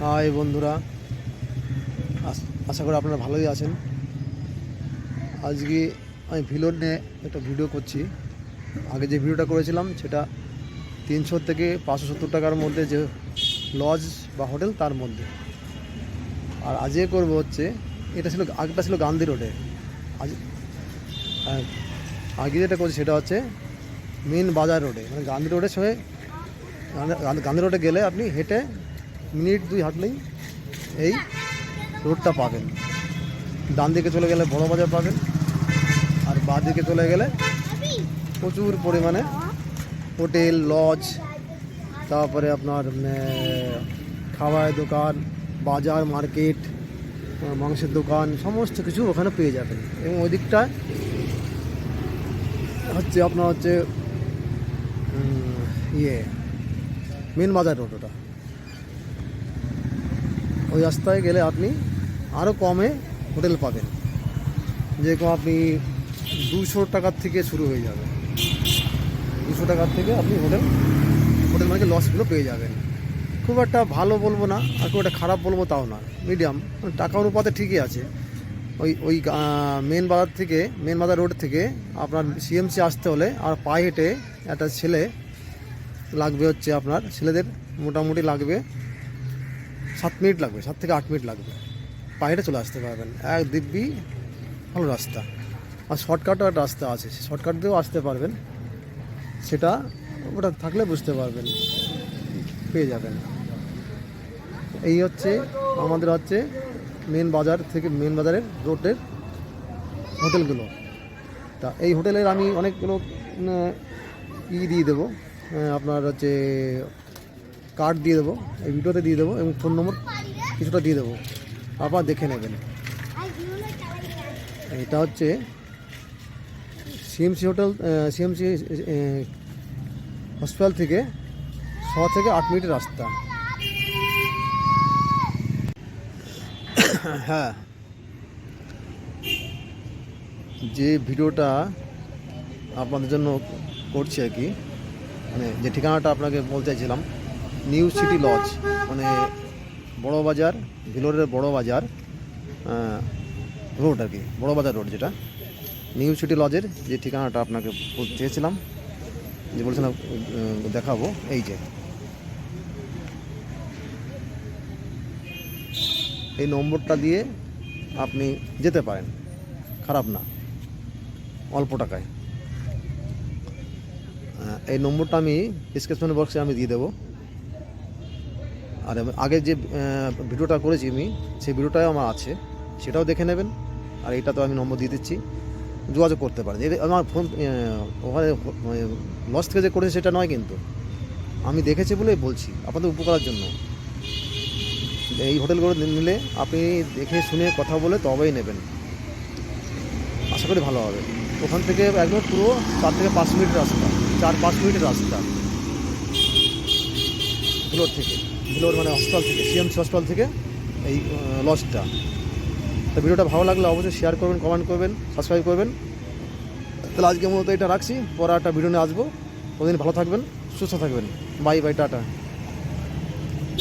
High বন্ধুরা। আশা করি আপনারা ভালোই আছেন। আজকে আমি ভিলোর নিয়ে একটা ভিডিও করছি। আগে যে ভিডিওটা করেছিলাম, সেটা তিনশো থেকে পাঁচশো সত্তর টাকার মধ্যে যে লজ বা হোটেল, তার মধ্যে। আর আজকে করব হচ্ছে, এটা ছিল আগেটা ছিল গান্ধী রোডে। আজ আগে যেটা করছি, সেটা হচ্ছে মেন বাজার রোডে। মানে গান্ধী রোডের সঙ্গে গান্ধী রোডে গেলে আপনি হেঁটে মিনিট দুই হাঁটলেই এই রোডটা পাবেন। ডান দিকে চলে গেলে বড় বাজার পাবেন আর বাঁ দিকে চলে গেলে প্রচুর পরিমাণে হোটেল, লজ, তারপরে আপনার খাবারের দোকান, বাজার, মার্কেট মাংসের দোকান, সমস্ত কিছু ওখানে পেয়ে যাবেন। এবং ওই দিকটায় হচ্ছে আপনার হচ্ছে ইয়ে মেন বাজার রোড ওটা। ওই রাস্তায় গেলে আপনি আরও কমে হোটেল পাবেন। যেরকম আপনি দুশো টাকার থেকে শুরু হয়ে যাবে। দুশো টাকার থেকে আপনি হোটেল হোটেল মানে লসগুলো পেয়ে যাবেন। খুব একটা ভালো বলব না, আর খুব একটা খারাপ বলব তাও না মিডিয়াম টাকা অনুপাতে ঠিকই আছে। ওই ওই মেন বাজার থেকে মেন বাজার রোড থেকে আপনার সিএমসি আসতে হলে আর পায়ে হেঁটে একটা ছেলে লাগবে হচ্ছে আপনার, ছেলেদের মোটামুটি লাগবে সাত মিনিট লাগবে, সাত থেকে আট মিনিট লাগবে। পায়ে হেঁটে চলে আসতে পারবেন। এক দিব্যি ভালো রাস্তা। আর শর্টকাটও একটা রাস্তা আছে শর্টকাট দিয়েও আসতে পারবেন। সেটা ওটা থাকলে বুঝতে পারবেন, পেয়ে যাবেন। এই হচ্ছে আমাদের হচ্ছে মেন বাজার থেকে মেন বাজারের রোডের হোটেলগুলো। তা এই হোটেলের আমি অনেকগুলো ই দিয়ে দেবো। আপনার হচ্ছে কার্ড দিয়ে দেবো, এই ভিডিওতে দিয়ে দেবো এবং ফোন নম্বর কিছুটা দিয়ে দেবো। আপনার দেখে নেবেন। এটা হচ্ছে সিএমসি হোটেল সিএমসি হসপিটাল থেকে ছ থেকে আট মিনিটের রাস্তা। হ্যাঁ। যে ভিডিওটা আপনাদের জন্য করছি আর কি মানে যে ঠিকানাটা আপনাকে বলতে চাইছিলাম নিউ সিটি লজ মানে বড় বাজার, ভিলোরের বড় বাজার রোড আর কি বড় বাজার রোড যেটা। নিউ সিটি লজের যে ঠিকানাটা আপনাকে চেয়েছিলাম, যে বলছিলাম দেখাবো, এই যে। এই নম্বরটা দিয়ে আপনি যেতে পারেন। খারাপ না, অল্প টাকায়। এই নম্বরটা আমি ডিসক্রিপশন বক্সে আমি দিয়ে দেবো। আর আগে যে ভিডিওটা করেছি আমি, সেই ভিডিওটাও আমার আছে। সেটাও দেখে নেবেন। আর এটা তো আমি নম্বর দিয়ে দিচ্ছি। যোগাযোগ করতে পারেন। এটা আমার ফোন ওখানে লস থেকে যে করেছে সেটা নয় কিন্তু। আমি দেখেছি বলেই বলছি, আপনাদের উপকারের জন্য। এই হোটেলগুলো নিলে আপনি দেখে শুনে কথা বলে তবেই নেবেন। আশা করি ভালো হবে। ওখান থেকে একদম পুরো চার থেকে পাঁচ মিনিট রাস্তা। চার পাঁচ মিনিটের রাস্তা। ভিলোর থেকে। ভিলোর মানে হসপিটাল থেকে সিএমসি হসপিটাল থেকে এই লজটা তো ভিডিওটা ভালো লাগলে অবশ্যই শেয়ার করবেন কমেন্ট করবেন সাবস্ক্রাইব করবেন। তাহলে আজকে মূলত এটা রাখছি, পরে একটা ভিডিও নিয়ে আসব। ওদিন ভালো থাকবেন, সুস্থ থাকবেন। Bye bye tata.